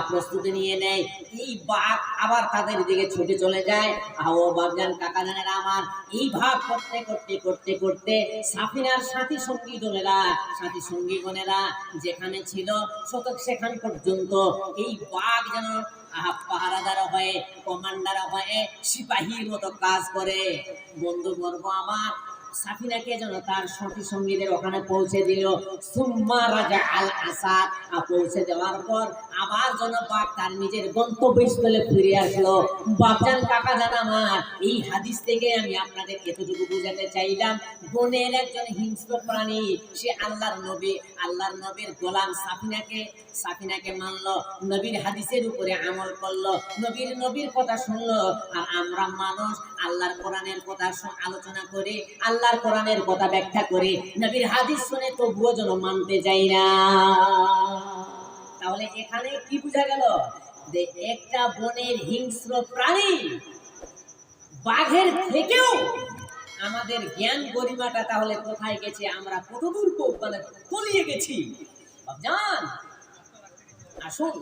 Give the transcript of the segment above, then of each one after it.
প্রস্তুতি নিয়ে নেয়। এই বাঘ আবার তাদের দিকে ছুটে চলে যায়। আহ, ও বাগজান কাকা জানেরা আমার এই ভাব করতে করতে করতে করতে সাফিনার সাথী সঙ্গী গণেরা সাথী সঙ্গী গণেরা যেখানে ছিল শতক সেখান পর্যন্ত এই বাঘ যেন পাহারাদার হয়ে কমান্ডার হয়ে সিপাহীর মতো কাজ করে। বন্ধু বর্গ আমার সাফিনাকে যেন তার সতী সঙ্গীদের ওখানে পৌঁছে দিল। সুম্মা রাজা আল আসাদ পৌঁছে দেওয়ার পর আবার যেন বাপ তার নিজের গন্তব্যস্থলে ফিরে আসলো। বাপজান কাকা জান আমার, এই হাদিস থেকে আমি আপনাদের এতটুকু বুঝাতে চাইলাম। বনের একজন হিংস্র প্রাণী, সে আল্লাহর নবী। আল্লাহর নবীর গোলাম সাফিনাকে সাফিনাকে মানলো, নবীর হাদিসের উপরে আমল করল, নবীর নবীর কথা শুনলো। আর আমরা মানুষ আল্লাহর কোরআনের কথা আলোচনা করে, আল্লাহর কোরআনের কথা ব্যাখ্যা করে নবীর হাদিস শুনে তবুও যেন মানতে যাই না। তাহলে এখানে কি বোঝা গেল? যে একটা বনের হিংস্র প্রাণী বাঘের থেকেও আমাদের জ্ঞান গরিমাটা তাহলে কোথায় গেছে? আমরা কতদূর মানে তলিয়ে গেছি? জান আসুন।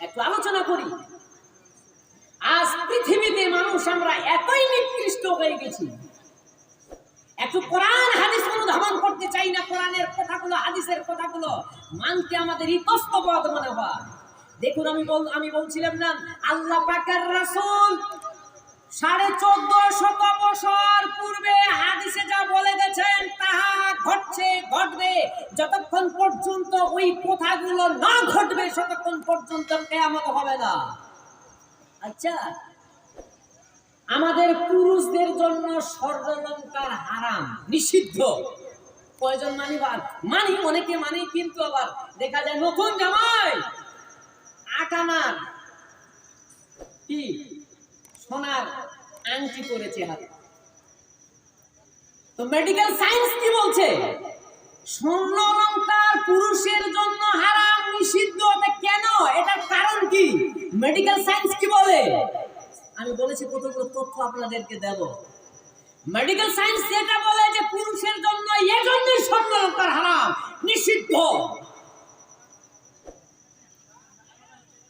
একটু আলোচনা করি। আজ পৃথিবীতে মানুষ আমরা এতই নিকৃষ্ট হয়ে গেছি। একটু কোরআন হাদিস অনুধাবন করতে চাই না, কোরআনের কথাগুলো, হাদিসের কথাগুলো মানতে আমাদের ইতস্তবদ মনে হয়। দেখুন, আমি বল, আমি বলছিলাম না, আল্লাহ পাকের রাসূল সাড়ে চোদ্দ শত বছর পূর্বে হাদিসে যা বলে গেছেন, তাহা ঘটছে, ঘটবে যতক্ষণ পর্যন্ত ওই কথাগুলো না ঘটবে, ততক্ষণ পর্যন্ত কেয়ামত হবে না। আচ্ছা আমাদের পুরুষদের জন্য স্বর্ণলঙ্কার হারাম, নিষিদ্ধ। কয়জন মানিবার মানি, অনেকে মানি, কিন্তু আবার দেখা যায় নতুন জামাই। আটানার কি? সোনার আংটি পরেছে হাতে। তো মেডিকেল সায়েন্স কি বলছে? স্বর্ণ পুরুষের জন্য হারাম, নিষিদ্ধ কেন? এটার কারণ কি? মেডিকেল সায়েন্স বলেছি কতগুলো তথ্য আপনাদেরকে দেব। মেডিকেল সায়েন্স যেটা বলে যে পুরুষের জন্য এজন্যই স্বর্ণ অলংকার হারাম, নিষিদ্ধ।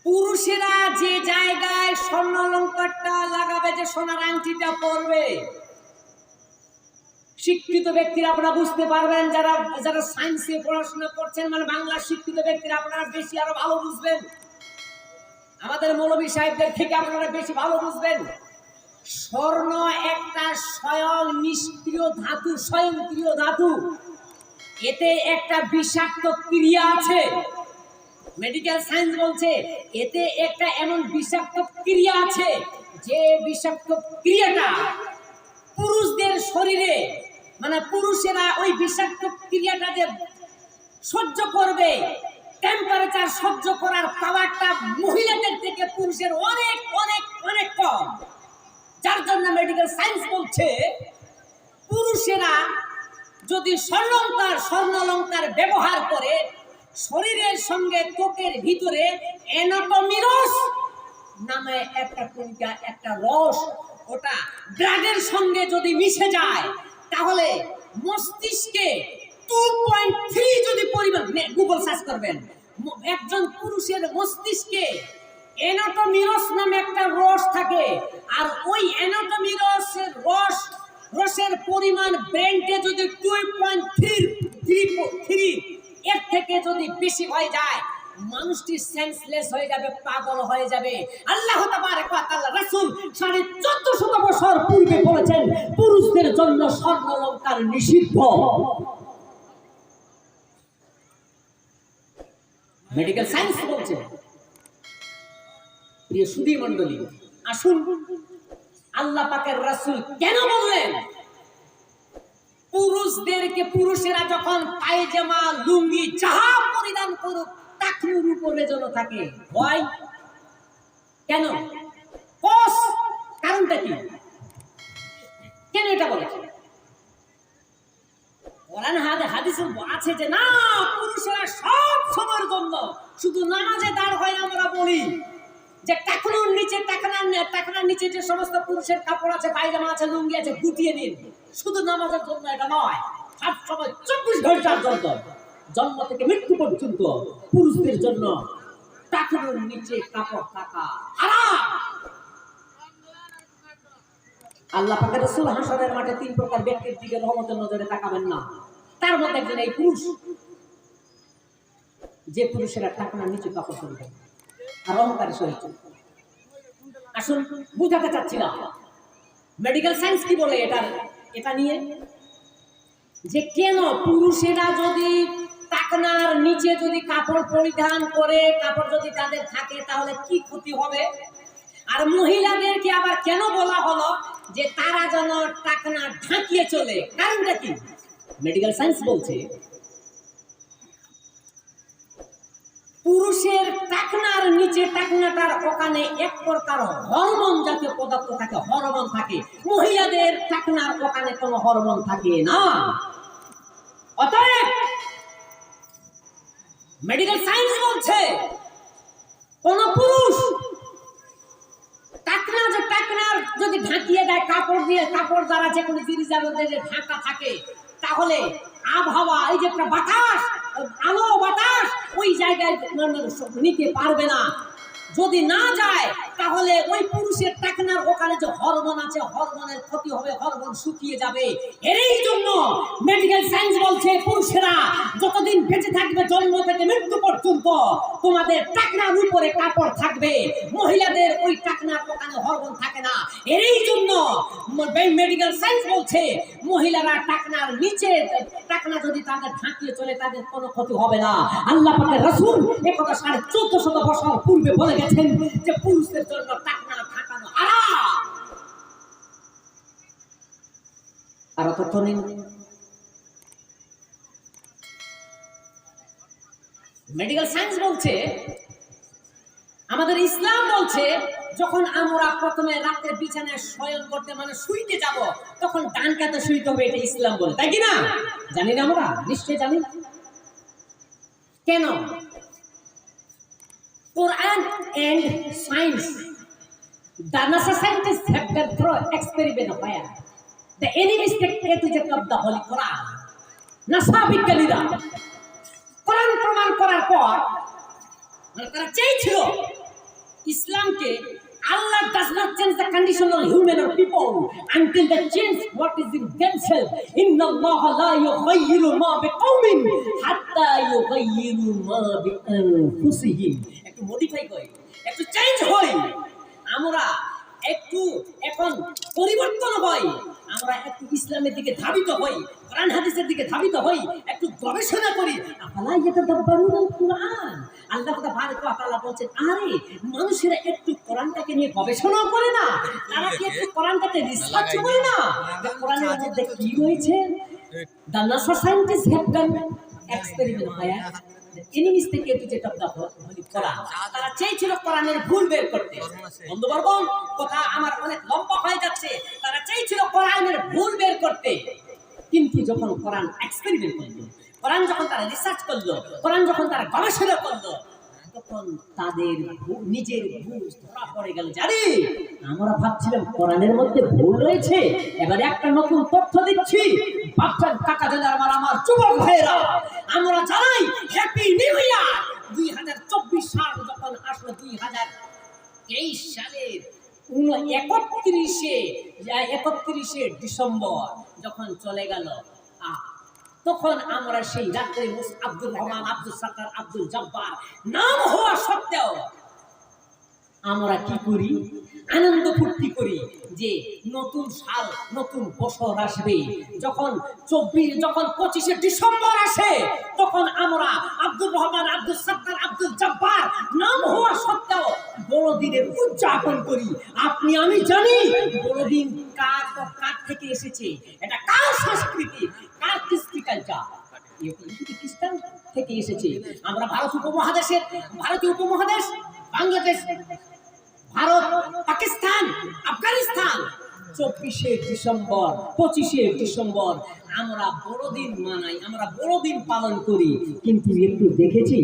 পুরুষেরা যে জায়গায় স্বর্ণ অলংকারটা লাগাবে যে সোনার আংটিটা পরবে, শিক্ষিত ব্যক্তিরা আপনারা বুঝতে পারবেন, যারা যারা সায়েন্সে পড়াশোনা করছেন মানে বাংলা শিক্ষিত ব্যক্তিরা আপনারা বেশি আরও ভালো বুঝবেন। আমাদের মৌলবী সাহেবদের থেকে আপনারা বেশি ভালো বুঝবেন। স্বর্ণ একটা স্বয়ং নিষ্ক্রিয় ধাতু, স্বয়ংক্রিয় ধাতু। এতে একটা বিষাক্ত ক্রিয়া আছে। মেডিকেল সায়েন্স বলছে, এতে একটা এমন বিষাক্ত ক্রিয়া আছে যে বিষাক্ত ক্রিয়াটা পুরুষদের শরীরে মানে পুরুষেরা ওই বিষাক্ত ক্রিয়াটা যে সহ্য করবে টেম্পারেচার সহ্য করার পাওয়ারটা মহিলাদের থেকে পুরুষের অনেক অনেক অনেক কম। যার জন্য মেডিকেল সায়েন্স বলছে, পুরুষেরা যদি স্বর্ণলঙ্কার স্বর্ণলঙ্কার ব্যবহার করে, শরীরের সঙ্গে ত্বকের ভিতরে অ্যানাটমিরস নামে একটা কণিকা, একটা রস, ওটা ব্লাডের সঙ্গে যদি মিশে যায়, তাহলে মস্তিষ্কে টু পয়েন্ট থ্রি যদি পরিমাণ গুগল সার্চ করবেন। একজন পুরুষের মস্তিষ্কে অ্যানাটমিরস নামে একটা রস থাকে। আর ওই অ্যানাটমিরসের রস রসের পরিমাণ ব্রেনটে যদি টু পয়েন্ট থ্রি থ্রি এর থেকে যদি বেশি হয়ে যায়, মানুষটি সেন্সলেস হয়ে যাবে, পাগল হয়ে যাবে। আল্লাহ রাসূল সাড়ে চোদ্দ শত বছর পূর্বে বলেছেন, পুরুষদের জন্য স্বর্ণ অলংকার নিষিদ্ধ। মেডিকেল সায়েন্স বলছে। প্রিয় সুধী মণ্ডলী, আসুন। আল্লাহ পাকের রাসূল কেন বললেন? পুরুষদেরকে পুরুষেরা যখন পায়জামা, লুঙ্গি যাহা পরিধান করুক টাকনুর উপরে যেন থাকে। ভয়? কেন? কস? কারণটা কি? কেন এটা বলেছে কোরআন আছে যে না, পুরুষেরা সব সময়ের জন্য শুধু নামাজে দাঁড় হয় আমরা বলি। যে টাকনুর নিচে, টাকনার টাকনার নিচে যে সমস্ত পুরুষের কাপড় আছে, পায়জামা আছে, লুঙ্গি আছে, গুটিয়ে নিন। শুধু নামাজের জন্য এটা নয়, সব সময় চব্বিশ ঘণ্টার জন্য। জন্ম থেকে মৃত্যু পর্যন্ত পুরুষদের জন্য টাকার নিচে কাপড় থাকা হারাম। আল্লাহ পাকের রাসূল মাঠে তিন প্রকার ব্যক্তির দিকে রহমতের নজরে তাকাবেন না। তার মধ্যে একজন এই পুরুষ। যে পুরুষেরা নিচে আর আসুন, বুঝাতে চাচ্ছিলাম মেডিকেল সায়েন্স কি বলে এটা এটা নিয়ে? যে কেন পুরুষেরা যদি টাকনার নিচে যদি কাপড় পরিধান করে, কাপড় যদি তাদের থাকে, তাহলে কি ক্ষতি হবে? আর মহিলাদেরকে আবার কেন বলা হলো? যে তারা যেন টাকনা ঢাকিয়ে চলে। কারণটা কি? মেডিকেল সায়েন্স বলছে, পুরুষের টাকনার নিচে টাকনাটার ওখানে এক প্রকার হরমোন জাতীয় পদার্থ থাকে, হরমোন থাকে। মহিলাদের টাকনার ওখানে কোনো হরমোন থাকে না। অতএব মেডিকেল সায়েন্স বলছে, কোন পুরুষ টাকনা যে টাকনার যদি ঢাকিয়ে দেয় কাপড় দিয়ে কাপড় দ্বারা যে কোনো জিনিস আমাদের ঢাকা থাকে, তাহলে আবহাওয়া, এই যে একটা বাতাস, আলো বাতাস, ওই জায়গায় নিতে পারবে না। যদি না যায় তাহলে ওই পুরুষের টাকনার ওখানে যে হরমোন আছে, হরমোনের ক্ষতি হবে, হরমোন শুকিয়ে যাবে। এরই জন্য মেডিকেল সায়েন্স বলছে, পুরুষেরা যতদিন বেঁচে থাকবে, জন্ম থেকে মৃত্যু পর্যন্ত তোমাদের টাকনার উপরে কাপড় থাকবে। মহিলাদের ওই টাকনার ওখানে হরমোন থাকে না। এরই জন্য মেডিকেল সায়েন্স বলছে, মহিলারা টাকনার নিচে, টাকনা যদি তাদের ঢাকিয়ে চলে, তাদের কোনো ক্ষতি হবে না। আল্লাহ রাসূল এ কথা সাড়ে চোদ্দ শত বছর পূর্বে বলে গেছেন যে পুরুষদের আর মেডিকেল সায়েন্স বলছে, আমাদের ইসলাম বলছে, যখন আমরা প্রথমে রাতের বিছানায় শয়ন করতে মানে শুইতে যাব, তখন ডান কাতে শুইতে হবে, এটা ইসলাম বলে, তাই কি না? জানি না আমরা, নিশ্চয়ই জানি। কেন? Quran and science. The NASA scientists have gone through experiment where the enemies take A to Z of the Holy Quran. NASA বিজ্ঞানীরা কোরআন প্রমাণ করার পর মানে তারা চেয়েছিল ইসলামকে Allah does not change the condition of human or people until they change what is in themselves. Inna Allah la yughayyiru ma biqawmin hatta yughayyiru ma bi anfusihim. একটু মডিফাই করি একটু চেঞ্জ হই। আমরা একটু এখন পরিবর্তন হই। আমরা একটু ইসলামের দিকে ধাবিত হই কোরআন হাদিসের দিকে ধাবিত হই একটু গবেষণা করি। আফালা ইয়াতাদাব্বারুনাল কুরআন আল্লাহ তাবারক ওয়া তাআলা বলছেন আরে মানুষেরা একটু কোরআনটাকে নিয়ে গবেষণা করে না। তারা কি একটু কোরআনটাকে রিসার্চ করে না? কোরআনের মধ্যে কি রয়েছে? The NASA scientists have done experiment. where enemies থেকে এটি Quran. তারা চেয়েছিল কোরআনের ভুল বের করতে। বন্ধুবর্গ, কথা আমার অনেক লম্বা হয়ে যাচ্ছে। তারা চেয়েছিল কোরআনের ভুল বের করতে। কিন্তু যখন কোরআন এক্সপেরিমেন্ট করল, কোরআন যখন তারা রিসার্চ করল, কোরআন যখন তারা গবেষণা করল তখন তাদের নিজের ভুল ধরা পড়ে গেল। জানি আমরা ভাবছিলাম কোরআনের মধ্যে ভুল রয়েছে এবারে একটা নতুন তথ্য দিচ্ছি। কাকা আমার আমার যুবক ভাইয়েরা আমরা জানাই হ্যাপি নিউ ইয়ার দুই হাজার চব্বিশ সাল যখন আসলো দুই হাজার তেইশ সালের একত্রিশে একত্রিশে ডিসেম্বর যখন চলে গেল আহ, তখন আমরা সেই রাত্রে আব্দুল রহমান আব্দুল সাত্তার, আব্দুল জব্বার নাম হওয়া সত্ত্বেও আমরা কি করি? আনন্দ ফুর্তি করি যে নতুন সাল, নতুন বছর আসবে। যখন চব্বিশ, যখন পঁচিশে ডিসেম্বর আসে, তখন আমরা আব্দুল রহমান, আব্দুল সাত্তার, আব্দুল জব্বার নাম হওয়া সত্ত্বেও বড়দিনের উদযাপন করি। আপনি, আমি জানি বড়দিন কার কার থেকে এসেছে? এটা কার সংস্কৃতি? কালচার থেকে এসেছে আমরা ভারত উপমহাদেশের, ভারতীয় উপমহাদেশ, বাংলাদেশ, ভারত, পাকিস্তান, আফগানিস্তান। চব্বিশে ডিসেম্বর, পঁচিশে ডিসেম্বর আমরা বড়দিন মানাই, আমরা বড়দিন পালন করি। কিন্তু একটু দেখেছি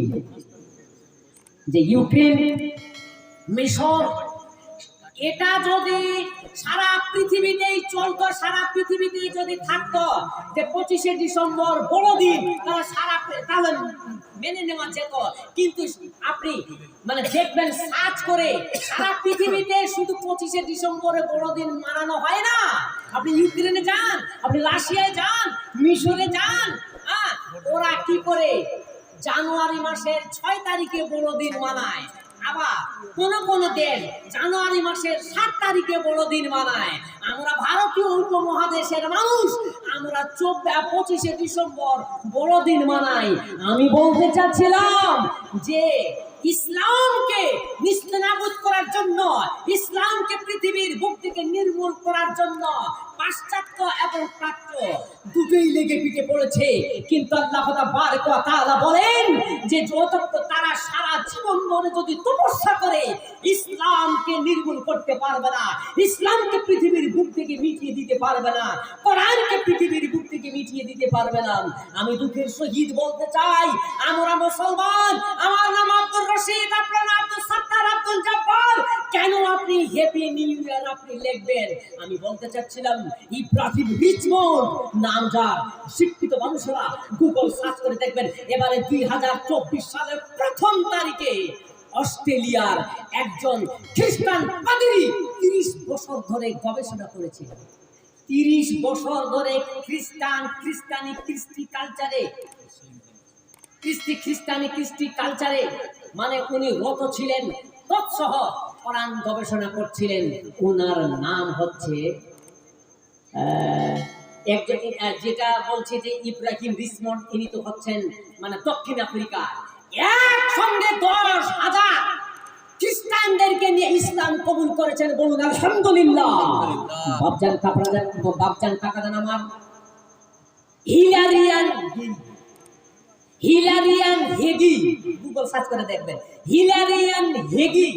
যে ইউক্রেন মিশর এটা যদি সারা পৃথিবীতেই চলতো, সারা পৃথিবীতেই যদি থাকতো যে পঁচিশে ডিসেম্বর বড়দিন, তাহলে সারা তাহলে মেনে নেওয়া যেত। কিন্তু আপনি মানে দেখবেন, সার্চ করে সারা পৃথিবীতে শুধু পঁচিশে ডিসেম্বরে বড়দিন মানানো হয় না। আপনি ইউক্রেনে যান, আপনি রাশিয়ায় যান, মিশরে যান হ্যাঁ? ওরা কি করে জানুয়ারি মাসের ছয় তারিখে বড়দিন মানায়? আবার কোন কোন দেশ জানুয়ারি মাসের সাত তারিখে বড়দিন মানায়। আমরা ভারতীয় উপমহাদেশের মানুষ, আমরা চব্বিশ পঁচিশে ডিসেম্বর বড়দিন মানাই। আমি বলতে চাচ্ছিলাম যে ইসলামকে করার জন্য, ইসলামকে পৃথিবীর বুক থেকে নির্মূল করার জন্য পাশ্চাত্য এবং প্রাচ্য দুটোই লেগে পড়েছে। কিন্তু আল্লাহ তাআলা বলেন যে যতক্ষণ তারা সারা জীবন ধরে যদি তপস্যা করে, ইসলামকে নির্মূল করতে পারবে না, ইসলামকে পৃথিবীর বুক থেকে মিটিয়ে দিতে পারবে না, কোরআনকে পৃথিবীর বুক থেকে মিটিয়ে দিতে পারবে না। আমি দুঃখের সহিত বলতে চাই, আমরা মুসলমান, আমার রশিদ, আপনার আব্দুল সত্তার, আব্দুল জব্বার। কেন আপনি হ্যাপি নিউ ইয়ার আপনি লিখবেন? আমি বলতে চাচ্ছিলাম, ইব্রাহিম রিচমন্ড নাম যার। শিক্ষিত মানুষেরা গুগল সার্চ করে দেখবেন, এবারে দুই হাজার চব্বিশ সালের প্রথম তারিখে অস্ট্রেলিয়ার একজন খ্রিস্টান পাদ্রী তিরিশ বছর ধরে গবেষণা করেছিল তিরিশ বছর ধরে খ্রিস্টান, খ্রিস্টানি কৃষ্টি কালচারে কৃষ্টি খ্রিস্টানি কৃষ্টি কালচারে মানে উনি রত ছিলেন তৎসহ কোরআন গবেষণা করছিলেন। ওনার নাম হচ্ছে একজন যেটা বলছে যে ইব্রাহিম রিসমন্ড ইনি তো হচ্ছেন মানে দক্ষিণ আফ্রিকা একসঙ্গে দশ হাজার খ্রিস্টানদেরকে নিয়ে ইসলাম কবুল করেছেন বলুন আলহামদুলিল্লাহ। বাপজান কাপড়া বাপজান কাকাদান আমার। হিলারিয়ান হিলারিয়ান হেগি গুগল সার্চ করে দেখবেন। হিলারিয়ান হেগি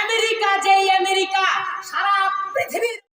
আমেরিকা যেই আমেরিকা সারা পৃথিবীর